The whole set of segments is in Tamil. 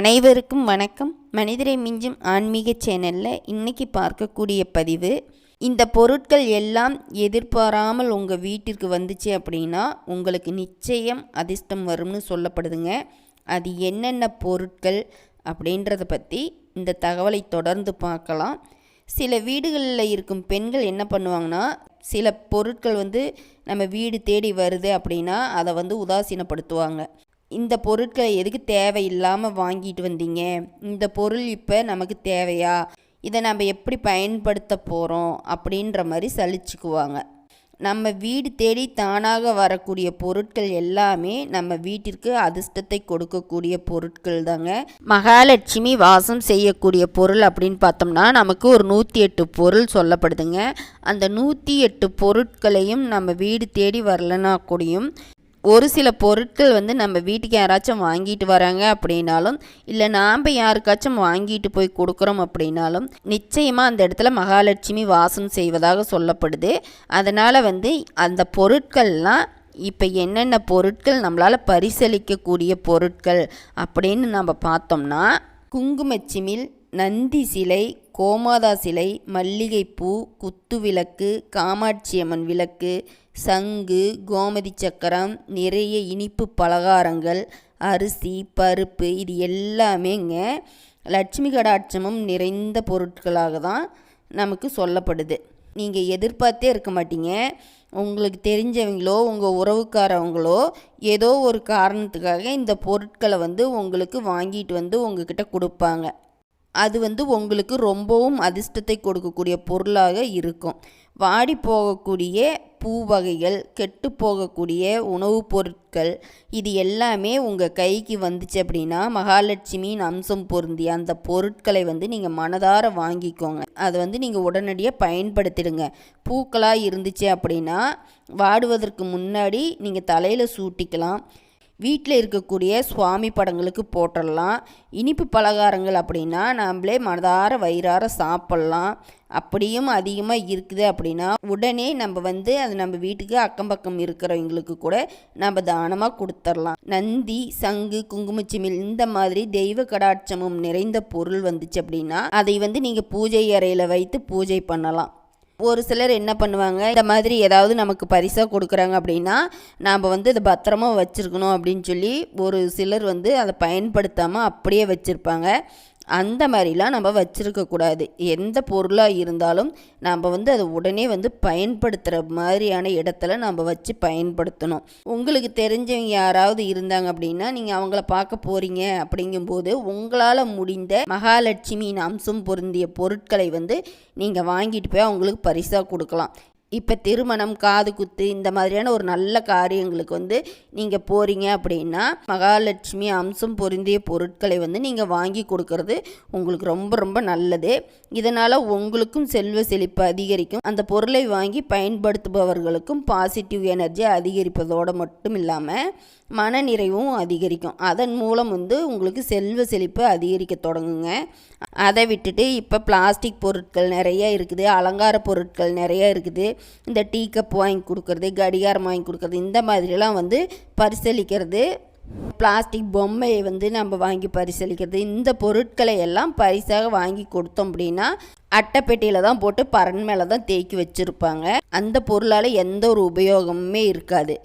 அனைவருக்கும் வணக்கம். மனிதரை மிஞ்சும் ஆன்மீக சேனலில் இன்றைக்கி பார்க்கக்கூடிய பதிவு இந்த பொருட்கள் எல்லாம் எதிர்பாராமல் உங்கள் வீட்டிற்கு வந்துச்சு அப்படின்னா உங்களுக்கு நிச்சயம் அதிர்ஷ்டம் வரும்னு சொல்லப்படுதுங்க. அது என்னென்ன பொருட்கள் அப்படின்றத பற்றி இந்த தகவலை தொடர்ந்து பார்க்கலாம். சில வீடுகளில் இருக்கும் பெண்கள் என்ன பண்ணுவாங்கன்னா சில பொருட்கள் வந்து நம்ம வீடு தேடி வருது அப்படின்னா அதை வந்து உதாசீனப்படுத்துவாங்க. இந்த பொருட்களை எதுக்கு தேவையில்லாமல் வாங்கிட்டு வந்தீங்க? இந்த பொருள் இப்போ நமக்கு தேவையா? இதை நம்ம எப்படி பயன்படுத்த போகிறோம் அப்படின்ற மாதிரி சலிச்சுக்குவாங்க. நம்ம வீடு தேடி தானாக வரக்கூடிய பொருட்கள் எல்லாமே நம்ம வீட்டிற்கு அதிர்ஷ்டத்தை கொடுக்கக்கூடிய பொருட்கள் தாங்க. மகாலட்சுமி வாசம் செய்யக்கூடிய பொருள் அப்படின்னு பார்த்தோம்னா நமக்கு ஒரு நூற்றி எட்டு பொருள் சொல்லப்படுதுங்க. அந்த நூற்றி எட்டு பொருட்களையும் நம்ம வீடு தேடி வரலனா கூடயும் ஒரு சில பொருட்கள் வந்து நம்ம வீட்டுக்கு யாராச்சும் வாங்கிட்டு வராங்க அப்படின்னாலும் இல்லை நாம் யாருக்காச்சும் வாங்கிட்டு போய் கொடுக்குறோம் அப்படின்னாலும் நிச்சயமாக அந்த இடத்துல மகாலட்சுமி வாசம் செய்வதாக சொல்லப்படுது. அதனால் வந்து அந்த பொருட்கள்லாம் இப்போ என்னென்ன பொருட்கள் நம்மளால் பரிசளிக்கக்கூடிய பொருட்கள் அப்படின்னு நம்ம பார்த்தோம்னா குங்குமச்சிமில் நந்தி சிலை கோமாதா சிலை மல்லிகைப்பூ குத்து விளக்கு காமாட்சியம்மன் விளக்கு சங்கு கோமதி சக்கரம் நிறைய இனிப்பு பலகாரங்கள் அரிசி பருப்பு இது எல்லாமேங்க லட்சுமி கடாட்சமும் நிறைந்த பொருட்களாக தான் நமக்கு சொல்லப்படுது. நீங்கள் எதிர்பார்த்தே இருக்க மாட்டீங்க. உங்களுக்கு தெரிஞ்சவங்களோ உங்கள் உறவுக்காரவங்களோ ஏதோ ஒரு காரணத்துக்காக இந்த பொருட்களை வந்து உங்களுக்கு வாங்கிட்டு வந்து உங்ககிட்ட கொடுப்பாங்க. அது வந்து உங்களுக்கு ரொம்பவும் அதிர்ஷ்டத்தை கொடுக்கக்கூடிய பொருளாக இருக்கும். வாடி போகக்கூடிய பூ வகைகள் கெட்டு போகக்கூடிய உணவுப் பொருட்கள் இது எல்லாமே உங்கள் கைக்கு வந்துச்சு அப்படின்னா மகாலட்சுமியின் அம்சம் பொருந்திய அந்த பொருட்களை வந்து நீங்கள் மனதார வாங்கிக்கோங்க. அதை வந்து நீங்கள் உடனடியாக பயன்படுத்திடுங்க. பூக்களாக இருந்துச்சு அப்படின்னா வாடுவதற்கு முன்னாடி நீங்கள் தலையில் சூட்டிக்கலாம். வீட்டில் இருக்கக்கூடிய சுவாமி படங்களுக்கு போட்டுடலாம். இனிப்பு பலகாரங்கள் அப்படின்னா நம்மளே மனதார வயிறார சாப்பிட்லாம். அப்படியும் அதிகமாக இருக்குது அப்படின்னா உடனே நம்ம வந்து அது நம்ம வீட்டுக்கு அக்கம் பக்கம் இருக்கிறவங்களுக்கு கூட நம்ம தானமாக கொடுத்துர்லாம் நந்தி சங்கு குங்குமச்சிமில் இந்த மாதிரி தெய்வ கடாட்சமும் நிறைந்த பொருள் வந்துச்சு அப்படின்னா அதை வந்து நீங்கள் பூஜை அறையில் வைத்து பூஜை பண்ணலாம். ஒரு சிலர் என்ன பண்ணுவாங்க இந்த மாதிரி ஏதாவது நமக்கு பரிசாக கொடுக்குறாங்க அப்படின்னா நாம் வந்து இதை பத்திரமா வச்சுருக்கணும் அப்படின்னு சொல்லி ஒரு சிலர் வந்து அதை பயன்படுத்தாமல் அப்படியே வச்சுருப்பாங்க. அந்த மாதிரிலாம் நம்ம வச்சுருக்கக்கூடாது எந்த பொருளாக இருந்தாலும் நம்ம வந்து அதை உடனே வந்து பயன்படுத்துகிற மாதிரியான இடத்துல நம்ம வச்சு பயன்படுத்தணும். உங்களுக்கு தெரிஞ்சவங்க யாராவது இருந்தாங்க அப்படின்னா நீங்கள் அவங்கள பார்க்க போகிறீங்க அப்படிங்கும்போது உங்களால் முடிந்த மகாலட்சுமியின் அம்சம் பொருந்திய பொருட்களை வந்து நீங்கள் வாங்கிட்டு போய் அவங்களுக்கு பரிசாக கொடுக்கலாம். இப்போ திருமணம் காது குத்து இந்த மாதிரியான ஒரு நல்ல காரியங்களுக்கு வந்து நீங்கள் போகிறீங்க அப்படின்னா மகாலட்சுமி அம்சம் பொருந்திய பொருட்களை வந்து நீங்கள் வாங்கி கொடுக்கறது உங்களுக்கு ரொம்ப ரொம்ப நல்லது. இதனால் உங்களுக்கும் செல்வ செழிப்பு அதிகரிக்கும். அந்த பொருளை வாங்கி பயன்படுத்துபவர்களுக்கும் பாசிட்டிவ் எனர்ஜி அதிகரிப்பதோடு மட்டும் இல்லாமல் மனநிறைவும் அதிகரிக்கும். அதன் மூலம் வந்து உங்களுக்கு செல்வ செழிப்பு அதிகரிக்க தொடங்குங்க. அதை விட்டுட்டு இப்போ பிளாஸ்டிக் பொருட்கள் நிறைய இருக்குது அலங்கார பொருட்கள் நிறைய இருக்குது. இந்த டீ கப் வாங்கி கொடுக்குறது கடிகாரம் வாங்கி கொடுக்குறது இந்த மாதிரிலாம் வந்து பரிசளிக்கிறது. பிளாஸ்டிக் பொம்மையை வந்து நம்ம வாங்கி பரிசளிக்கிறது. இந்த பொருட்களை எல்லாம் பரிசாக வாங்கி கொடுத்தோம் அப்படின்னா அட்டைப்பெட்டியில் தான் போட்டு பரன் மேலே தான் தேக்கி வச்சுருப்பாங்க. அந்த பொருளால் எந்த ஒரு உபயோகமுமே இருக்காது.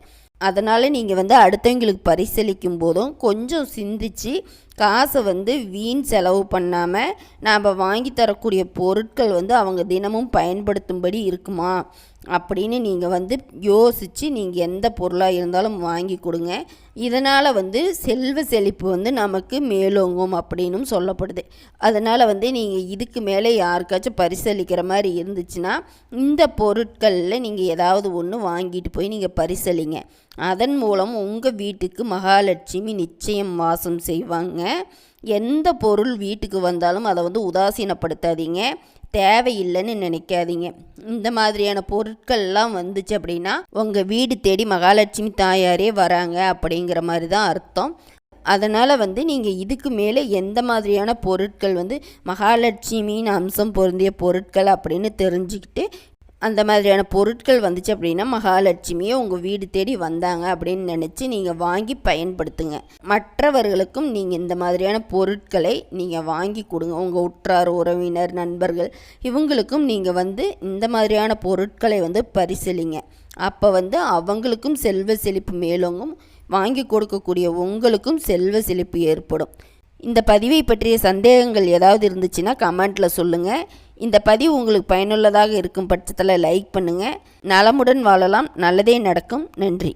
அதனால் நீங்கள் வந்து அடுத்தவங்களுக்கு பரிசளிக்கும் போதும் கொஞ்சம் சிந்திச்சு காசை வந்து வீண் செலவு பண்ணாமல் நாம் வாங்கி தரக்கூடிய பொருட்கள் வந்து அவங்க தினமும் பயன்படுத்தும்படி இருக்குமா? அப்படின்னு நீங்கள் வந்து யோசித்து நீங்கள் எந்த பொருளாக இருந்தாலும் வாங்கி கொடுங்க. இதனால் வந்து செல்வ செழிப்பு வந்து நமக்கு மேலோங்கும் அப்படின்னும் சொல்லப்படுது. அதனால் வந்து நீங்கள் இதுக்கு மேலே யாருக்காச்சும் பரிசளிக்கிற மாதிரி இருந்துச்சுன்னா இந்த பொருட்களில் நீங்கள் ஏதாவது ஒன்று வாங்கிட்டு போய் நீங்கள் பரிசளிங்க. அதன் மூலம் உங்கள் வீட்டுக்கு மகாலட்சுமி நிச்சயம் வாசம் செய்வாங்க. எந்த பொருள் வீட்டுக்கு வந்தாலும் அதை வந்து உதாசீனப்படுத்தாதீங்க. தேவையில்லைன்னு நினைக்காதீங்க. இந்த மாதிரியான பொருட்கள்லாம் வந்துச்சு அப்படின்னா உங்கள் வீடு தேடி மகாலட்சுமி தாயாரே வராங்க அப்படிங்கிற மாதிரி தான் அர்த்தம். அதனால் வந்து நீங்கள் இதுக்கு மேலே எந்த மாதிரியான பொருட்கள் வந்து மகாலட்சுமியின் அம்சம் பொருந்திய பொருட்கள் அப்படின்னு தெரிஞ்சுக்கிட்டு அந்த மாதிரியான பொருட்கள் வந்துச்சு அப்படின்னா மகாலட்சுமியை உங்கள் வீடு தேடி வந்தாங்க அப்படின்னு நினச்சி நீங்கள் வாங்கி பயன்படுத்துங்க. மற்றவர்களுக்கும் நீங்கள் இந்த மாதிரியான பொருட்களை நீங்கள் வாங்கி கொடுங்க. உங்கள் உற்றார் உறவினர் நண்பர்கள் இவங்களுக்கும் நீங்கள் வந்து இந்த மாதிரியான பொருட்களை வந்து பரிசீலிங்க அப்போ வந்து அவங்களுக்கும் செல்வ செழிப்பு மேலோங்கும். வாங்கி கொடுக்கக்கூடிய உங்களுக்கும் செல்வ செழிப்பு ஏற்படும். இந்த பதிவை பற்றிய சந்தேகங்கள் ஏதாவது இருந்துச்சுன்னா கமெண்ட்டில் சொல்லுங்கள் இந்த பதிவு உங்களுக்கு பயனுள்ளதாக இருக்கும் பட்சத்தில் லைக் பண்ணுங்கள் நலமுடன் வாழலாம். நல்லதே நடக்கும். நன்றி.